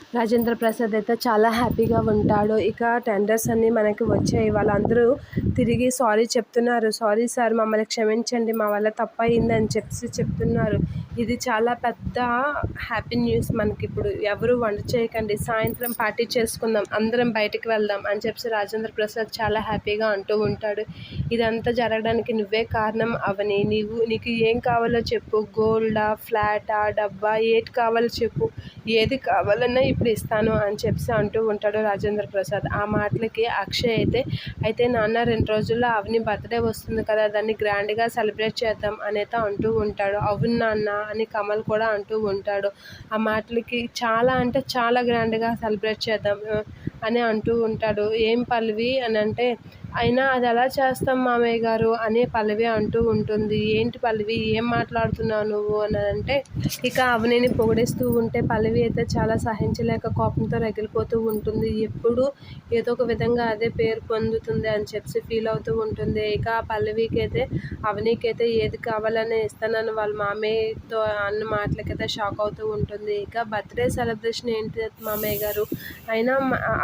రాజేంద్ర ప్రసాద్ అయితే చాలా హ్యాపీగా ఉంటాడు. ఇక టెండర్స్ అన్నీ మనకి వచ్చాయి. వాళ్ళందరూ తిరిగి సారీ చెప్తున్నారు. సారీ సార్ మమ్మల్ని క్షమించండి. మా వల్ల తప్పు అని చెప్పి చెప్తున్నారు. ఇది చాలా పెద్ద హ్యాపీ న్యూస్ మనకి ఇప్పుడు. ఎవరు వంట చేయకండి. సాయంత్రం పార్టీ చేసుకుందాం. అందరం బయటికి వెళ్దాం అని చెప్పి రాజేంద్ర ప్రసాద్ చాలా హ్యాపీగా అంటూ ఉంటాడు. ఇదంతా జరగడానికి నువ్వే కారణం అవని. నీవు నీకు ఏం కావాలో చెప్పు. గోల్డా ఫ్లాటా డబ్బా ఏది కావాలో చెప్పు. ఏది కావాలన్నా ఇప్పుడు ఇస్తాను అని చెప్పి అంటూ ఉంటాడు రాజేంద్ర ప్రసాద్. ఆ మాటలకి అక్షయ్ అయితే అయితే నాన్న రెండు రోజుల్లో అవని బర్త్డే వస్తుంది కదా దాన్ని గ్రాండ్గా సెలబ్రేట్ చేద్దాం అనేది అంటూ ఉంటాడు. అవును నాన్న అని కమల్ కూడా అంటూ ఉంటాడు. ఆ మాటలకి చాలా అంటే చాలా గ్రాండ్గా సెలబ్రేట్ చేద్దాం అని అంటూ ఉంటాడు. ఏం పల్లవి? అని అంటే అయినా అది ఎలా చేస్తాం మామయ్య గారు అనే పల్లవి అంటూ ఉంటుంది. ఏంటి పల్లవి? ఏం మాట్లాడుతున్నావు నువ్వు? అని అంటే ఇక అవనిని పొగిడేస్తూ ఉంటే పల్లవి అయితే చాలా సహించలేక కోపంతో రగిలిపోతూ ఉంటుంది. ఎప్పుడు ఏదో ఒక విధంగా అదే పేరు పొందుతుంది అని చెప్పి ఫీల్ అవుతూ ఉంటుంది. ఇక ఆ పల్లవికి అయితే అవనికి అయితే ఏది కావాలని ఇస్తానని వాళ్ళ మామయ్యతో అన్న మాటలకైతే షాక్ అవుతూ ఉంటుంది. ఇక బర్త్డే సెలబ్రేషన్ ఏంటి మామయ్య గారు? అయినా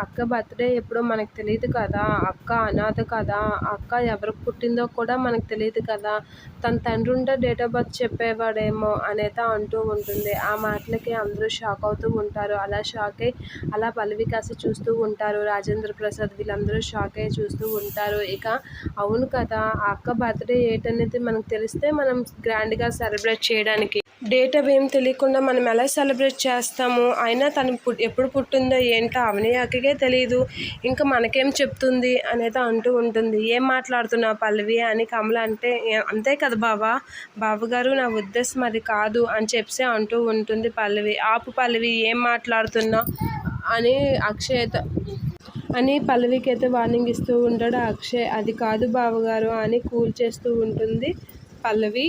అక్క బర్త్డే ఎప్పుడో మనకు తెలియదు కదా. అక్క అనాథ కదా అక్క ఎవరికి పుట్టిందో కూడా మనకు తెలియదు కదా. తన తండ్రి ఉంటే డేట్ ఆఫ్ బర్త్ చెప్పేవాడేమో అనేది అంటూ ఉంటుంది. ఆ మాటలకి అందరూ షాక్ అవుతూ ఉంటారు. అలా షాక్ అయ్యి అలా పల్లవి కాసి చూస్తూ ఉంటారు. రాజేంద్ర ప్రసాద్ వీళ్ళందరూ షాక్ అయ్యి చూస్తూ ఉంటారు. ఇక అవును కదా ఆ అక్క బర్త్డే ఏంటనేది మనకు తెలిస్తే మనం గ్రాండ్గా సెలబ్రేట్ చేయడానికి డేట్ అవి ఏం తెలియకుండా మనం ఎలా సెలబ్రేట్ చేస్తాము? అయినా తను ఎప్పుడు పుట్టిందో ఏంటో అవని తెలియదు ఇంకా మనకేం చెప్తుంది అనేది అంటూ ఉంటుంది. ఏం మాట్లాడుతున్నావు పల్లవి అని కమల అంటే అంతే కదా బావా? బావగారు నా ఉద్దేశం అది కాదు అని చెప్పి అంటూ ఉంటుంది పల్లవి. ఆపు పల్లవి ఏం మాట్లాడుతున్నావు అని అక్షయత అని పల్లవికి అయితే వార్నింగ్ ఇస్తూ ఉంటాడు అక్షయ్. అది కాదు బావగారు అని కూల్ చేస్తూ ఉంటుంది పల్లవి.